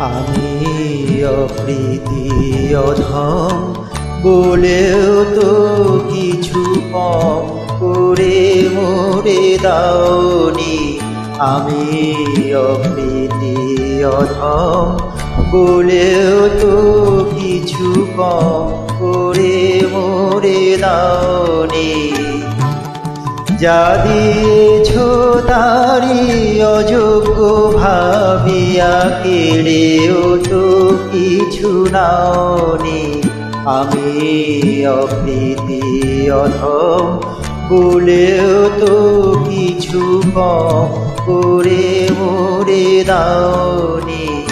আমি অপ্রীতি অধম বলেও তো কিছু কম করে মোরে দাওনি। আমি অপ্রীতি অধম বলেও তো কিছু কম করে মোরে দাওনি। যা দিয়েছ তারি অযোগ্য ভাবিয়া কেড়েও তো কিছু নাওনি। আমি অপ্রীতি অধম বলেও তো কিছু কম করে মোরে দাওনি।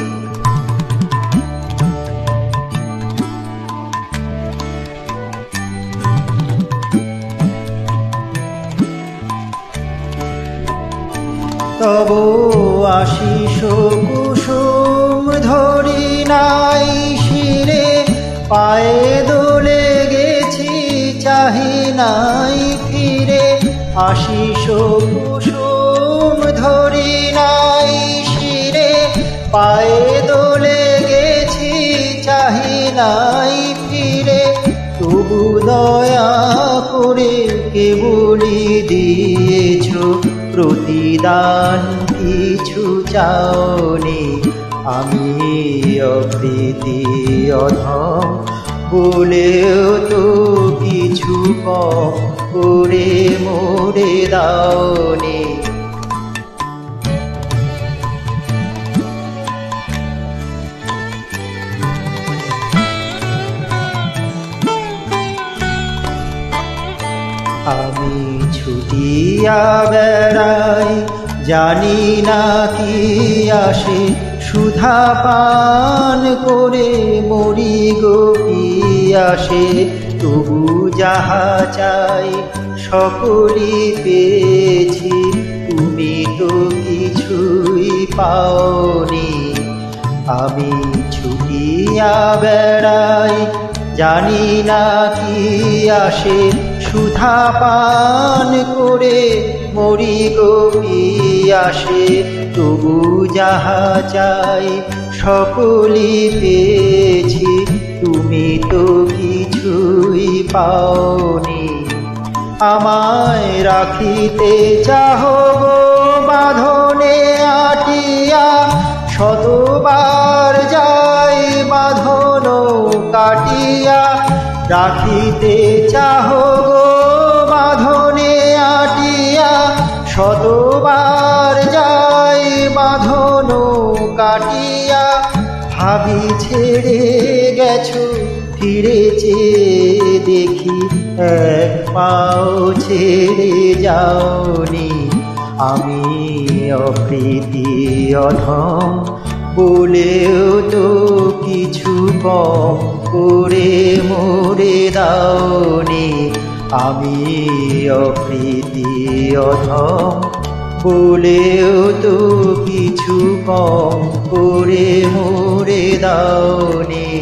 তব আশিস কুসুম ধরি নাই শিরে, পায়ে দোলে গেছি চাহি নাই ফিরে। আশিস কুসুম ধরি নাই শিরে, পায়ে দোলে গেছি চাহি নাই ফিরে। তবু দয়া করে কেবলি দিয়েছ প্রতিদান কিছু চাওনি। আমি অপ্রীতি অধম বলেও তো কিছু কম করে মোরে ছুটিয়া বেড়াই, জানি না কি আসে। সুধা পান করে মরি গোপি আসে। তবু যাহা চাই সকলই পেয়েছি। তুমি তো কিছুই পাওনি। আমি ছুটিয়া বেড়াই, জানি না কি আসে। সুধা পান করে মরি গোপি আসে তবু যাহা চাই সকলি পেয়েছি। তুমি তো কিছুই পাওনি। আমায় রাখিতে চাহ গো বাঁধনে আটিয়া। শতবার যাই রাখিতে চাহ গো বাঁধনে আটিয়া, শতবার যাই বাঁধন কাটিয়া। ভাবি ছেড়ে গেছো, ফিরেছে দেখি, এক পাও ছেড়ে যাওনি। আমি অপ্রীতি অধম বলেও তো কম করে মোরে দাওনি। আমি অপ্রীতি অধম। বলেও তো কিছু কম করে মোরে দাওনি।